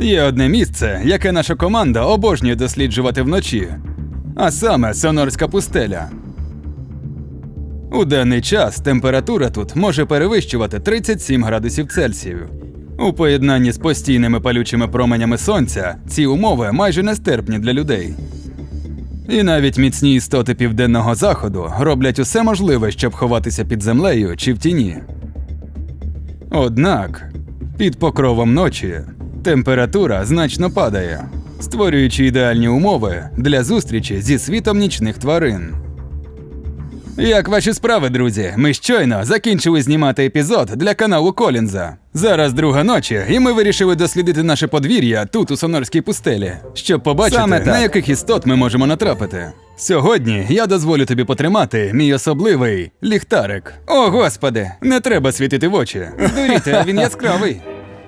Є одне місце, яке наша команда обожнює досліджувати вночі, а саме Сонорська пустеля. У денний час температура тут може перевищувати 37 градусів Цельсію. У поєднанні з постійними палючими променями сонця ці умови майже нестерпні для людей. І навіть міцні істоти південного заходу роблять усе можливе, щоб ховатися під землею чи в тіні. Однак, під покровом ночі температура значно падає, створюючи ідеальні умови для зустрічі зі світом нічних тварин. Як ваші справи, друзі? Ми щойно закінчили знімати епізод для каналу Колінза. Зараз друга ночі, і ми вирішили дослідити наше подвір'я тут, у Сонорській пустелі, щоб побачити, Саме на яких істот ми можемо натрапити. Сьогодні я дозволю тобі потримати мій особливий ліхтарик. О, господи, не треба світити в очі. Здуріти, а він яскравий.